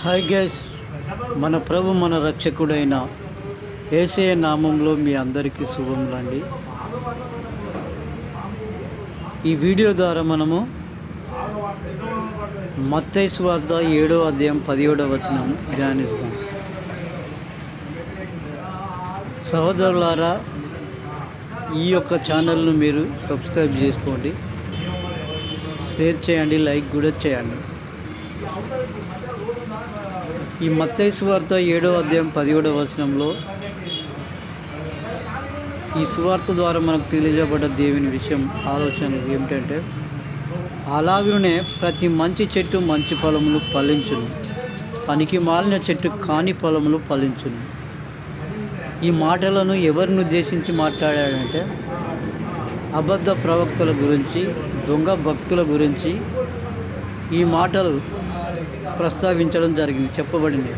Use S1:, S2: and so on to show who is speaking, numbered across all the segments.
S1: Hi guys మన ప్రభు మన రక్షకుడైన ఏసే నామంలో మీ అందరికీ శుభములండి ఈ వీడియో ద్వారా మనము మత్తైస్ వార్త ఏడో అధ్యాయం పదిహేడవ వచనం ధ్యానిస్తాం. సహోదరులారా ఈ యొక్క ఛానల్ను మీరు సబ్స్క్రైబ్ చేసుకోండి. షేర్ చేయండి లైక్ కూడా చేయండి. ఈ మత్తైసు వార్త ఏడో అధ్యాయం పదిహేడవ వచనంలో ఈ సువార్త ద్వారా మనకు తెలియజేయబడ్డ దేవుని విషయం ఆలోచన ఏమిటంటే అలాగనే ప్రతి మంచి చెట్టు మంచి ఫలములు ఫలించును. పనికి మాలిన చెట్టు కాని ఫలములు ఫలించును. ఈ మాటలను ఎవరిని ఉద్దేశించి మాట్లాడాడంటే అబద్ధ ప్రవక్తల గురించి దొంగ భక్తుల గురించి ఈ మాటలు ప్రస్తావించడం జరిగింది చెప్పబడింది.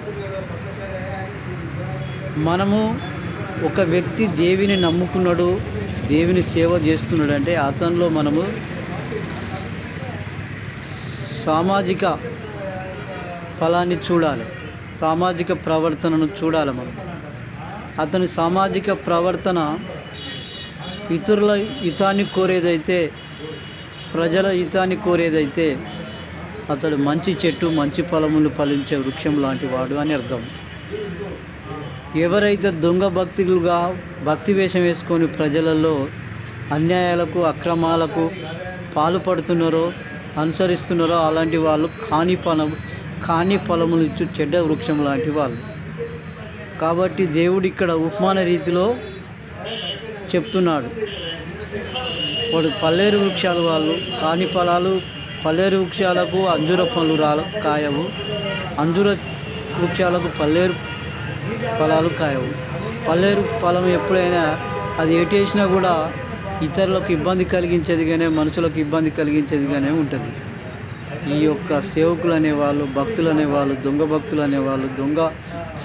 S1: మనము ఒక వ్యక్తి దేవిని నమ్ముకున్నాడు దేవిని సేవ చేస్తున్నాడు అంటే అతనిలో మనము సామాజిక ఫలాన్ని చూడాలి సామాజిక ప్రవర్తనను చూడాలి మనం. అతని సామాజిక ప్రవర్తన ఇతరుల హితాన్ని కోరేదైతే ప్రజల హితాన్ని కోరేదైతే అతడు మంచి చెట్టు మంచి ఫలములు ఫలించే వృక్షం లాంటి వాడు అని అర్థం. ఎవరైతే దొంగ భక్తులుగా భక్తి వేషం వేసుకొని ప్రజలలో అన్యాయాలకు అక్రమాలకు పాల్పడుతున్నారో అనుసరిస్తున్నారో అలాంటి వాళ్ళు కాని ఫలం కాని ఫలములు ఇచ్చు చెడ్డ వృక్షం లాంటి వాళ్ళు. కాబట్టి దేవుడు ఇక్కడ ఉపమాన రీతిలో చెప్తున్నాడు. వాడు పల్లేరు వృక్షాలు వాళ్ళు కాని ఫలాలు పల్లేరు వృక్షాలకు అంజుర పళ్ళు రా కాయవు. అంజుర వృక్షాలకు పల్లేరు ఫలాలు కాయవు. పల్లేరు ఫలం ఎప్పుడైనా అది ఏటేసినా కూడా ఇతరులకు ఇబ్బంది కలిగించేదిగానే మనుషులకు ఇబ్బంది కలిగించేదిగానే ఉంటుంది. ఈ యొక్క సేవకులు అనేవాళ్ళు భక్తులు అనేవాళ్ళు దొంగ భక్తులు అనేవాళ్ళు దొంగ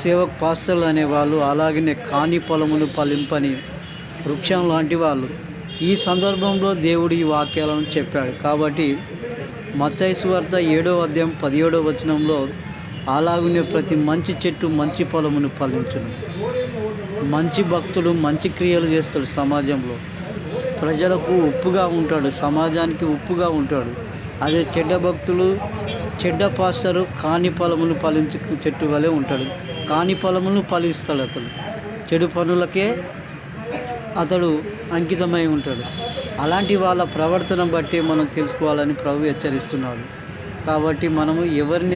S1: సేవక్ పాస్టర్లు అనేవాళ్ళు అలాగనే కాని పొలములు ఫలింపని వృక్షం లాంటి వాళ్ళు. ఈ సందర్భంలో దేవుడు ఈ వాక్యాలను చెప్పాడు. కాబట్టి మత్తయి ఏడో అధ్యాయం పదిహేడో వచనంలో అలాగునే ప్రతి మంచి చెట్టు మంచి పొలమును ఫలించును మంచి భక్తుడు మంచి క్రియలు చేస్తాడు సమాజంలో. ప్రజలకు ఉప్పుగా ఉంటాడు సమాజానికి ఉప్పుగా ఉంటాడు. అదే చెడ్డ భక్తులు చెడ్డ పాస్టరు కాని పొలమును ఫలించు చెట్టు వలె ఉంటాడు. కాని పొలమును ఫలిస్తాడు అతడు. చెడు పనులకే అతడు అంకితమై ఉంటాడు. అలాంటి వాళ్ళ ప్రవర్తన బట్టి మనం తెలుసుకోవాలని ప్రభు హెచ్చరిస్తున్నాడు. కాబట్టి మనము ఎవరిని